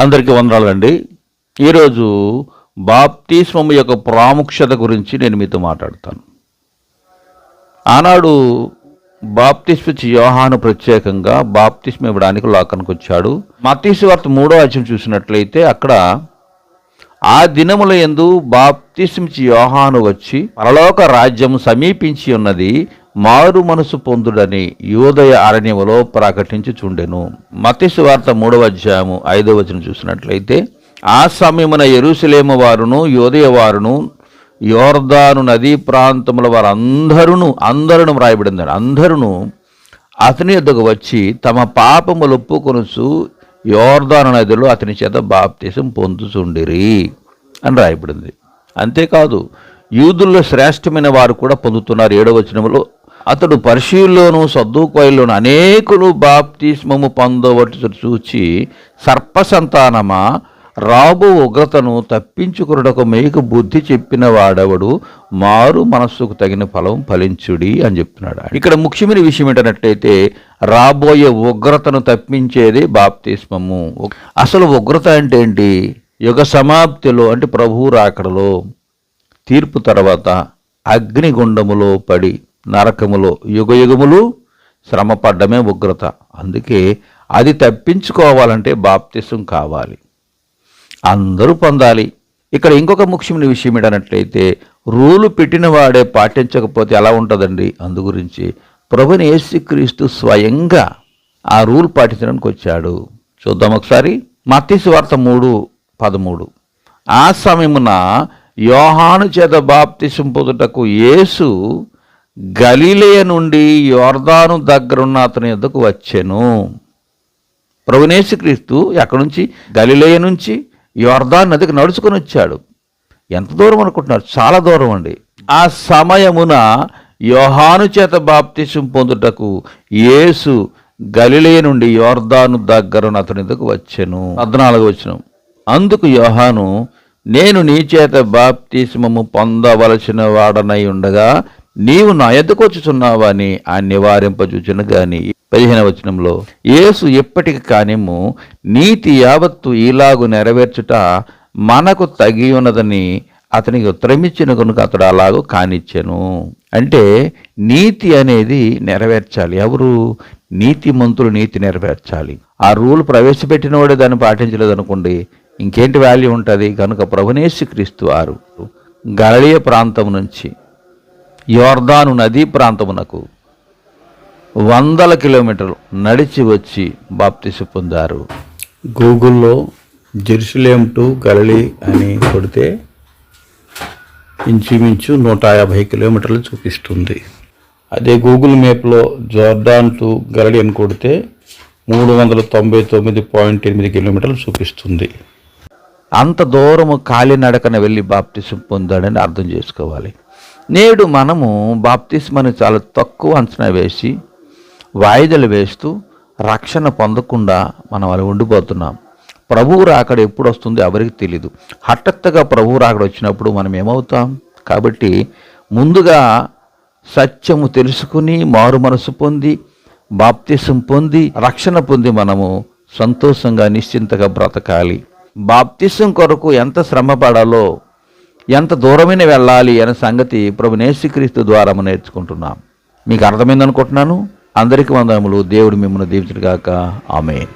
అందరికీ వందనాలండి. ఈరోజు బాప్తిస్మము యొక్క ప్రాముఖ్యత గురించి నేను మీతో మాట్లాడతాను. ఆనాడు బాప్తిస్మిచ్చి యోహాను ప్రత్యేకంగా బాప్తిస్మ ఇవ్వడానికి లోకానికి వచ్చాడు. మతీసు వార్త మూడో అధ్యయం చూసినట్లయితే అక్కడ ఆ దినముల యందు బాప్తిస్మిచ్చి యోహాను వచ్చి పరలోక రాజ్యం సమీపించి ఉన్నది మారు మనసు పొందుడని యోదయ అరణ్యములో ప్రకటించి చుండెను మతీసు మూడవ అధ్యాయము ఐదవ వచనం చూసినట్లయితే ఆ సమయమున ఎరుసలేము వారును యోదయ వారును యోర్దాను నదీ ప్రాంతముల వారందరూ అందరూ వ్రాయబడింది అందరూ అతని యొద్దకు వచ్చి తమ పాపములు ఒప్పుకొనుచు యోర్దాను నదిలో అతని చేత బాప్తీసం పొందుచుండిరి అని రాయబడింది. అంతేకాదు యూదుల్లో శ్రేష్టమైన వారు కూడా పొందుతున్నారు ఏడవచనములో అతడు పరిశీల్లోను సద్దుకోయల్లోను అనేకులు బాప్తిస్మము పొందవట్టు చూచి సర్పసంతానమా? రాబో ఉగ్రతను తప్పించుకున్నటకు మీకు బుద్ధి చెప్పిన వాడెవడు మారు మనస్సుకు తగిన ఫలం ఫలించుడి అని చెప్తున్నాడు ఇక్కడ ముఖ్యమైన విషయం ఏంటన్నట్టయితే రాబోయే ఉగ్రతను తప్పించేది బాప్తిస్మము. అసలు ఉగ్రత అంటే ఏంటి? యుగ సమాప్తిలో అంటే ప్రభువు రాకడలో తీర్పు తర్వాత అగ్నిగుండములో పడి నరకములో యుగయుగములు శ్రమపడ్డమే శ్రమ ఉగ్రత. అందుకే అది తప్పించుకోవాలంటే బాప్తిసం కావాలి. అందరూ పొందాలి. ఇక్కడ ఇంకొక ముఖ్యమైన విషయం ఏంటన్నట్లయితే రూలు పెట్టిన వాడే పాటించకపోతే ఎలా ఉంటుందండి? అందు గురించి ప్రభుని యేసుక్రీస్తు స్వయంగా ఆ రూల్ పాటించడానికి వచ్చాడు. చూద్దాం ఒకసారి. మతీసు వార్త మూడు పదమూడు. ఆ సమయమున యోహాను చేత బాప్తిసం పొందుటకు యేసు గలీలయ నుండి యోర్దాను దగ్గరున్న అతని యొద్దకు వచ్చెను. ప్రభునేసుక్రీస్తు ఎక్కడి నుంచి గలిలేయ నుంచి యోర్దాన్ నదికి నడుచుకొని వచ్చాడు. ఎంత దూరం అనుకుంటున్నారు? చాలా దూరం అండి. ఆ సమయమున యోహాను చేత బాప్తిసం పొందుటకు యేసు గలిలయ నుండి యోర్దాను దగ్గరున్న అతని దగ్గరకు వచ్చాను. పద్నాలుగు వచ్చిన అందుకు యోహాను నేను నీ చేత బాప్తిస్మము పొందవలసిన వాడనై ఉండగా నీవు నా ఎద్దకు అని ఆ నివారింపజూచిన గాని పదిహేన వచనంలో యేసు ఎప్పటికి కానిము నీతి యావత్తు ఈలాగు నెరవేర్చుట మనకు తగి ఉన్నదని అతనికి ఉత్తరమిచ్చిన కనుక అతడు అలాగూ కానిచ్చాను. అంటే నీతి అనేది నెరవేర్చాలి. ఎవరు? నీతి మంతులు నీతి నెరవేర్చాలి. ఆ రూల్ ప్రవేశపెట్టిన వాడే దాన్ని పాటించలేదు అనుకోండి ఇంకేంటి వాల్యూ ఉంటుంది? కనుక ప్రభునేసి క్రీస్తు వారు గళీయ ప్రాంతం నుంచి యోర్దాను నదీ ప్రాంతమునకు వందల కిలోమీటర్లు నడిచి వచ్చి బాప్తిసి పొందారు. గూగుల్లో జెరూసలేం టు గలలీ అని కొడితే ఇంచుమించు నూట యాభై కిలోమీటర్లు చూపిస్తుంది. అదే గూగుల్ మ్యాప్లో జోర్డాన్ టు గలలీ అని కొడితే మూడు వందల తొంభై తొమ్మిది పాయింట్ ఎనిమిది కిలోమీటర్లు చూపిస్తుంది. అంత దూరము కాలినడకన వెళ్ళి బాప్తిసం పొందాడని అర్థం చేసుకోవాలి. నేడు మనము బాప్తిస్మని చాలా తక్కువ అంచనా వేసి వాయిదలు వేస్తూ రక్షణ పొందకుండా మనం అలా ఉండిపోతున్నాం. ప్రభువు రాకడ ఎప్పుడు వస్తుందో ఎవరికి తెలీదు. హఠాత్తుగా ప్రభువు రాకడ వచ్చినప్పుడు మనం ఏమవుతాం? కాబట్టి ముందుగా సత్యము తెలుసుకుని మారు మనసు పొంది బాప్తిసం పొంది రక్షణ పొంది మనము సంతోషంగా నిశ్చింతగా బ్రతకాలి. బాప్తిసం కొరకు ఎంత శ్రమ పడాలో ఎంత దూరమైన వెళ్ళాలి అనే సంగతి ప్రభు నేసుక్రీస్తు ద్వారా మనం నేర్చుకుంటున్నాం. మీకు అర్థమైందనుకుంటున్నాను? అందరికీ వందనములు. దేవుడు మిమ్మల్ని దీవించడుగాక ఆమె